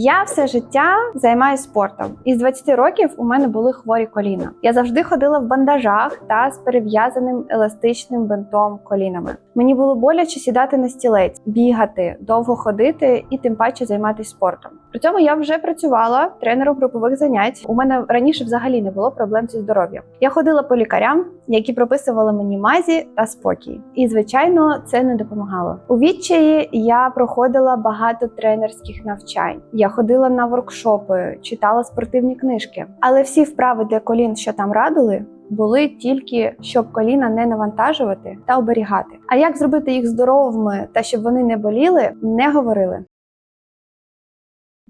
Я все життя займаюся спортом. Із 20 років у мене були хворі коліна. Я завжди ходила в бандажах та з перев'язаним еластичним бинтом колінами. Мені було боляче сідати на стілець, бігати, довго ходити і тим паче займатися спортом. При цьому я вже працювала тренером групових занять. У мене раніше взагалі не було проблем зі здоров'ям. Я ходила по лікарям, які прописували мені мазі та спокій. І звичайно, це не допомагало. У відчаї я проходила багато тренерських навчань. Я ходила на воркшопи, читала спортивні книжки. Але всі вправи для колін, що там радили, були тільки щоб коліна не навантажувати та оберігати. А як зробити їх здоровими та щоб вони не боліли, не говорили.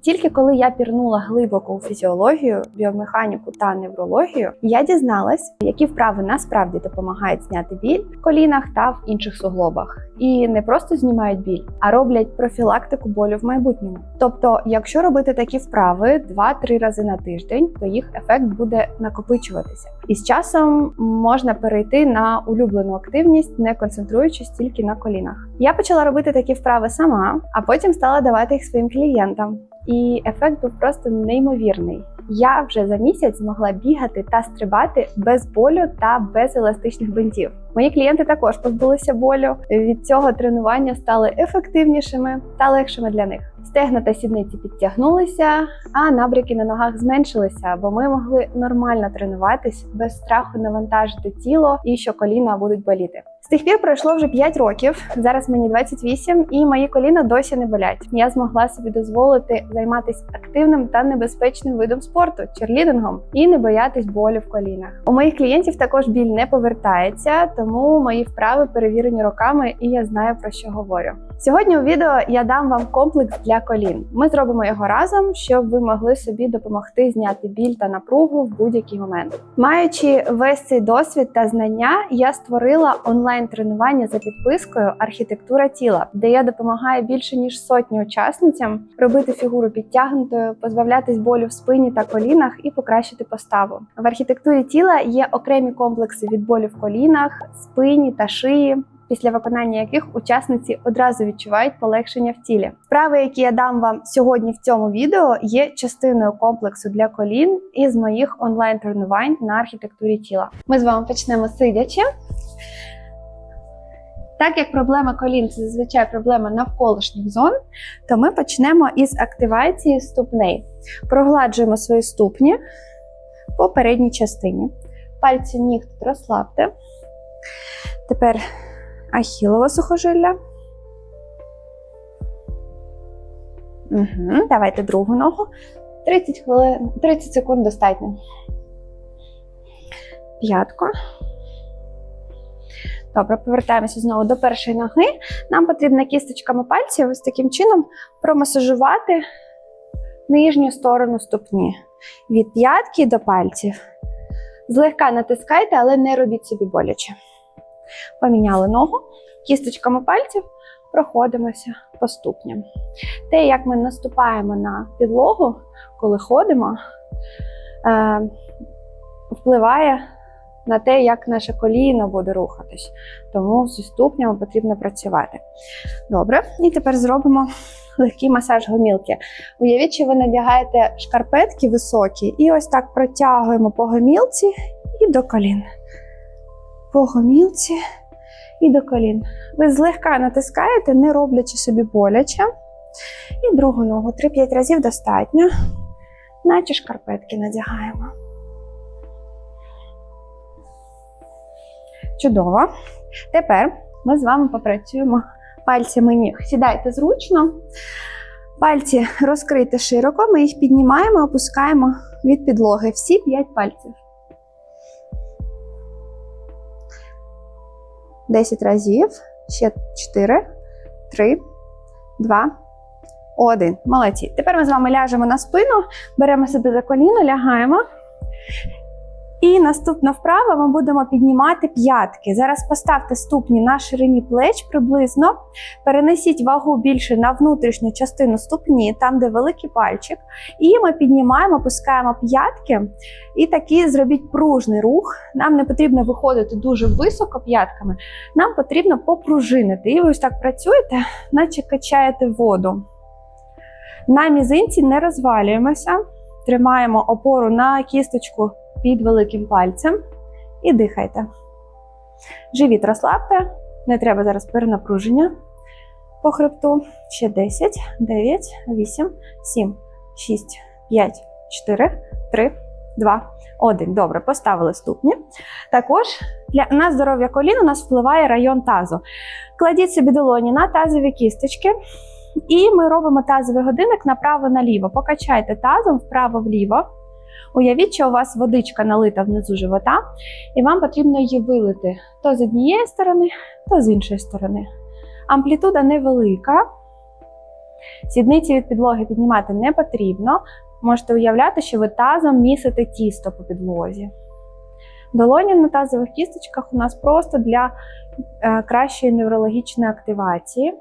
Тільки коли я пірнула глибоко у фізіологію, біомеханіку та неврологію, я дізналась, які вправи насправді допомагають зняти біль в колінах та в інших суглобах, і не просто знімають біль, а роблять профілактику болю в майбутньому. Тобто, якщо робити такі вправи 2-3 рази на тиждень, то їх ефект буде накопичуватися. І з часом можна перейти на улюблену активність, не концентруючись тільки на колінах. Я почала робити такі вправи сама, а потім стала давати їх своїм клієнтам. І ефект був просто неймовірний. Я вже за місяць змогла бігати та стрибати без болю та без еластичних бинтів. Мої клієнти також позбулися болю. Від цього тренування стали ефективнішими та легшими для них. Стегна та сідниці підтягнулися, а набряки на ногах зменшилися, бо ми могли нормально тренуватись без страху навантажити тіло і що коліна будуть боліти. З тих пір пройшло вже 5 років. Зараз мені 28, і мої коліна досі не болять. Я змогла собі дозволити займатися активним та небезпечним видом спорту черлідингом і не боятись болю в колінах. У моїх клієнтів також біль не повертається, тому мої вправи перевірені роками, і я знаю про що говорю. Сьогодні у відео я дам вам комплекс для колін. Ми зробимо його разом, щоб ви могли собі допомогти зняти біль та напругу в будь-який момент. Маючи весь цей досвід та знання, я створила онлайн-тренування за підпискою Архітектура тіла, де я допомагаю більше ніж сотні учасницям робити фігуру підтягнутою, позбавлятись болю в спині та колінах і покращити поставу. В архітектурі тіла є окремі комплекси від болю в колінах, спині та шиї після виконання яких учасниці одразу відчувають полегшення в тілі. Вправи, які я дам вам сьогодні в цьому відео, є частиною комплексу для колін із моїх онлайн-тренувань на архітектурі тіла. Ми з вами почнемо сидячи. Так як проблема колін це зазвичай проблема навколишніх зон, то ми почнемо із активації ступней. Прогладжуємо свої ступні по передній частині. Пальці ніг тут розслабте. Тепер ахілове сухожилля. Угу. Давайте другу ногу. 30 хвилин, 30 секунд достатньо. П'ятко. Добре, повертаємося знову до першої ноги. Нам потрібно кісточками пальців ось таким чином промасажувати нижню сторону ступні. Від п'ятки до пальців. Злегка натискайте, але не робіть собі боляче. Поміняли ногу, кісточками пальців проходимося по ступням. Те, як ми наступаємо на підлогу, коли ходимо, е, впливає на те, як наше коліно буде рухатись. Тому зі ступнями потрібно працювати. Добре, і тепер зробимо легкий масаж гомілки. Уявіть, що ви надягаєте шкарпетки високі, і ось так протягуємо по гомілці і до колін по гомілці і до колін. Ви злегка натискаєте, не роблячи собі боляче. І другу ногу 3-5 разів достатньо, наче шкарпетки надягаємо. Чудово. Тепер ми з вами попрацюємо пальцями ніг. Сідайте зручно, пальці розкрийте широко, ми їх піднімаємо, опускаємо від підлоги. Всі 5 пальців. 10 разів. Ще 4, 3, 2, 1. Молодці. Тепер ми з вами ляжемо на спину, беремо себе за коліно, лягаємо. І наступна вправа ми будемо піднімати п'ятки. Зараз поставте ступні на ширині плеч приблизно. Перенесіть вагу більше на внутрішню частину ступні, там, де великий пальчик. І ми піднімаємо, опускаємо п'ятки. І такий зробіть пружний рух. Нам не потрібно виходити дуже високо п'ятками, нам потрібно попружинити. І ви ось так працюєте, наче качаєте воду. На мізинці не розвалюємося, тримаємо опору на кісточку під великим пальцем і дихайте. Живіт розслабте, не треба зараз перенапруження по хребту. Ще 10, 9, 8, 7, 6, 5, 4, 3, 2, 1. Добре, поставили ступні. Також для на здоров'я колін у нас впливає район тазу. Кладіть собі долоні на тазові кісточки. І ми робимо тазовий годинник направо-наліво. Покачайте тазом вправо-вліво. Уявіть, що у вас водичка налита внизу живота, і вам потрібно її вилити то з однієї сторони, то з іншої сторони. Амплітуда невелика. Сідниці від підлоги піднімати не потрібно. Можете уявляти, що ви тазом місите тісто по підлозі. Долоні на тазових кісточках у нас просто для е, кращої неврологічної активації.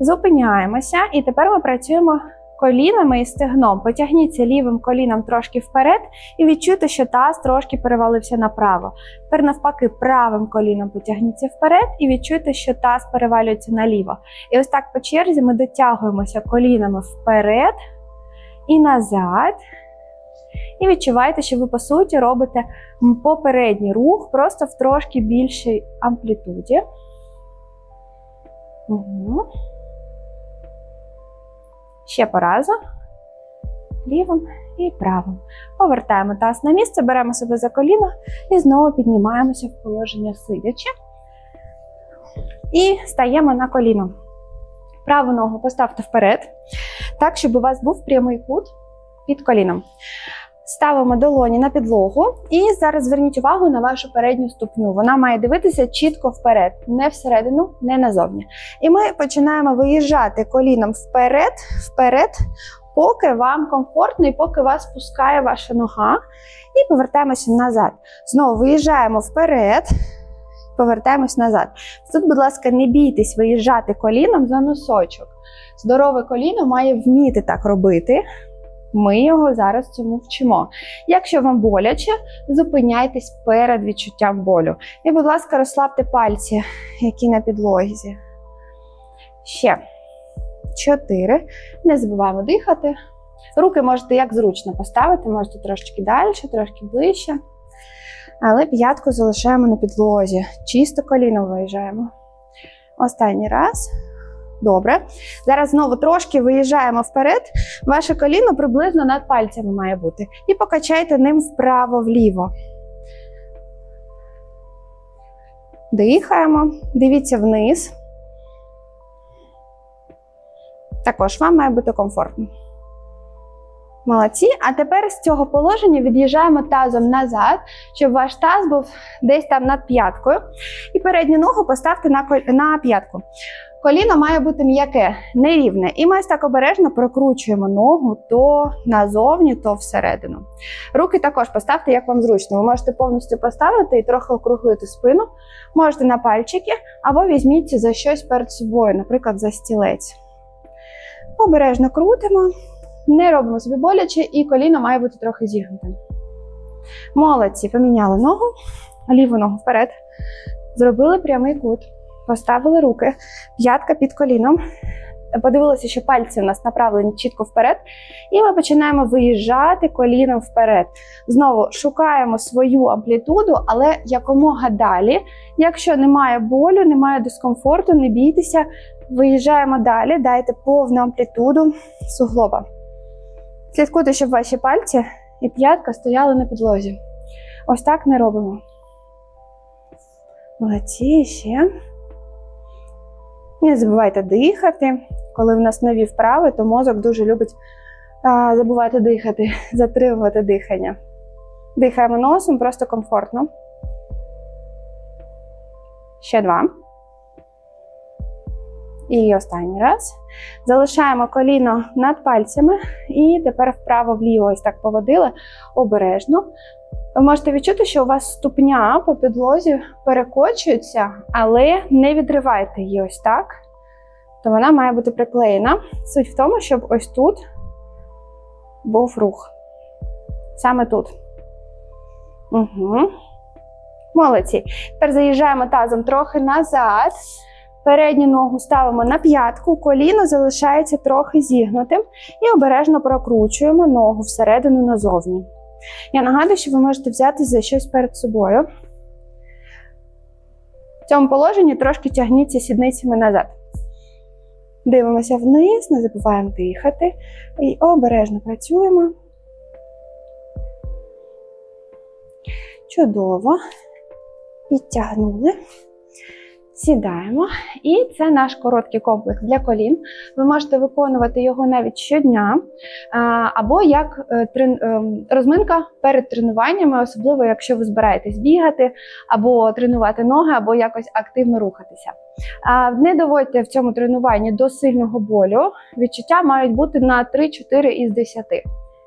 Зупиняємося, і тепер ми працюємо колінами і стегном. Потягніться лівим коліном трошки вперед і відчуйте, що таз трошки перевалився направо. Тепер, навпаки, правим коліном потягніться вперед і відчуйте, що таз перевалюється наліво. І ось так по черзі ми дотягуємося колінами вперед і назад. І відчуваєте, що ви, по суті, робите попередній рух просто в трошки більшій амплітуді. Угу. Ще по разу. Лівим і правим. Повертаємо таз на місце, беремо себе за коліно і знову піднімаємося в положення сидячи. І стаємо на коліно. Праву ногу поставте вперед, так, щоб у вас був прямий кут під коліном. Ставимо долоні на підлогу і зараз зверніть увагу на вашу передню ступню. Вона має дивитися чітко вперед, не всередину, не назовні. І ми починаємо виїжджати коліном вперед, вперед, поки вам комфортно і поки вас пускає ваша нога. І повертаємося назад. Знову виїжджаємо вперед, повертаємось назад. Тут, будь ласка, не бійтесь виїжджати коліном за носочок. Здорове коліно має вміти так робити. Ми його зараз цьому вчимо. Якщо вам боляче, зупиняйтесь перед відчуттям болю. І, будь ласка, розслабте пальці, які на підлозі. Ще чотири. Не забуваємо дихати. Руки можете як зручно поставити, можете трошки далі, трошки ближче. Але п'ятку залишаємо на підлозі. Чисто коліно виїжджаємо. Останній раз. Добре. Зараз знову трошки виїжджаємо вперед. Ваше коліно приблизно над пальцями має бути. І покачайте ним вправо-вліво. Дихаємо. Дивіться вниз. Також вам має бути комфортно. Молодці. А тепер з цього положення від'їжджаємо тазом назад, щоб ваш таз був десь там над п'яткою. І передню ногу поставте на, п'ятку. Коліно має бути м'яке, нерівне. І ми ось так обережно прокручуємо ногу то назовні, то всередину. Руки також поставте, як вам зручно. Ви можете повністю поставити і трохи округлити спину. Можете на пальчики, або візьміть за щось перед собою, наприклад, за стілець. Обережно крутимо, не робимо собі боляче, і коліно має бути трохи зігнутим. Молодці, поміняли ногу, ліву ногу вперед. Зробили прямий кут. Поставили руки, п'ятка під коліном. Подивилися, що пальці у нас направлені чітко вперед. І ми починаємо виїжджати коліном вперед. Знову шукаємо свою амплітуду, але якомога далі. Якщо немає болю, немає дискомфорту, не бійтеся, виїжджаємо далі, дайте повну амплітуду суглоба. Слідкуйте, щоб ваші пальці і п'ятка стояли на підлозі. Ось так не робимо. Молодці, ще. Не забувайте дихати. Коли в нас нові вправи, то мозок дуже любить а, забувати дихати, затримувати дихання. Дихаємо носом, просто комфортно. Ще два. І останній раз. Залишаємо коліно над пальцями. І тепер вправо-вліво ось так поводили обережно. Ви можете відчути, що у вас ступня по підлозі перекочується, але не відривайте її ось так. То вона має бути приклеєна. Суть в тому, щоб ось тут був рух. Саме тут. Угу. Молодці. Тепер заїжджаємо тазом трохи назад. Передню ногу ставимо на п'ятку, коліно залишається трохи зігнутим і обережно прокручуємо ногу всередину назовні. Я нагадую, що ви можете взяти за щось перед собою. В цьому положенні трошки тягніться сідницями назад. Дивимося вниз, не забуваємо дихати і обережно працюємо. Чудово. Підтягнули. Сідаємо. І це наш короткий комплекс для колін. Ви можете виконувати його навіть щодня, або як е, ем, розминка перед тренуваннями, особливо якщо ви збираєтесь бігати, або тренувати ноги, або якось активно рухатися. Не доводьте в цьому тренуванні до сильного болю. Відчуття мають бути на 3-4 із 10.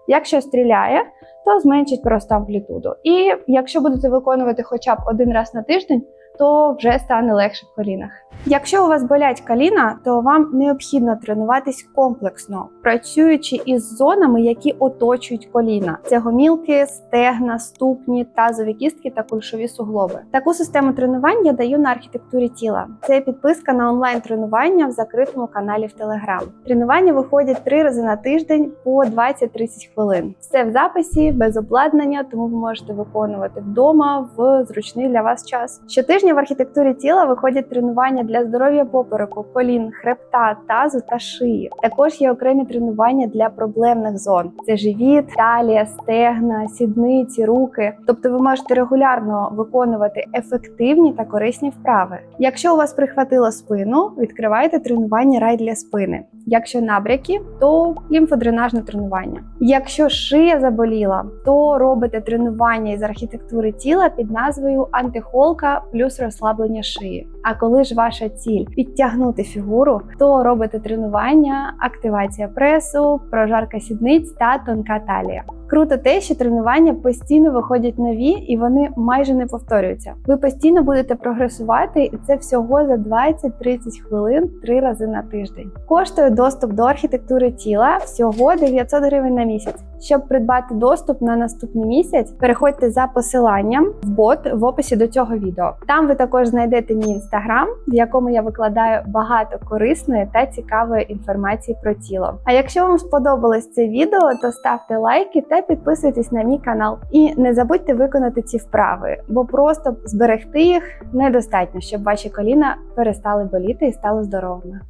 Якщо стріляє, то зменшить просто амплітуду. І якщо будете виконувати хоча б один раз на тиждень, то вже стане легше в колінах. Якщо у вас болять коліна, то вам необхідно тренуватись комплексно, працюючи із зонами, які оточують коліна: це гомілки, стегна, ступні, тазові кістки та кульшові суглоби. Таку систему тренувань я даю на архітектурі тіла. Це підписка на онлайн тренування в закритому каналі в Telegram. Тренування виходять три рази на тиждень по 20-30 хвилин. Все в записі, без обладнання, тому ви можете виконувати вдома в зручний для вас час. Щотижня в архітектурі тіла виходять тренування для здоров'я попереку, колін, хребта, тазу та шиї. Також є окремі тренування для проблемних зон: це живіт, талія, стегна, сідниці, руки. Тобто ви можете регулярно виконувати ефективні та корисні вправи. Якщо у вас прихватило спину, відкривайте тренування рай для спини. Якщо набряки, то лімфодренажне тренування. Якщо шия заболіла, то робите тренування із архітектури тіла під назвою антихолка плюс розслаблення шиї. А коли ж ваша ціль підтягнути фігуру, то робите тренування, активація пресу, прожарка сідниць та тонка талія. Круто те, що тренування постійно виходять нові і вони майже не повторюються. Ви постійно будете прогресувати, і це всього за 20-30 хвилин три рази на тиждень. Коштує доступ до архітектури тіла всього 900 гривень на місяць. Щоб придбати доступ на наступний місяць, переходьте за посиланням в бот в описі до цього відео. Там ви також знайдете мій інстаграм, в якому я викладаю багато корисної та цікавої інформації про тіло. А якщо вам сподобалось це відео, то ставте лайки та підписуйтесь на мій канал. І не забудьте виконати ці вправи, бо просто зберегти їх недостатньо, щоб ваші коліна перестали боліти і стали здоровими.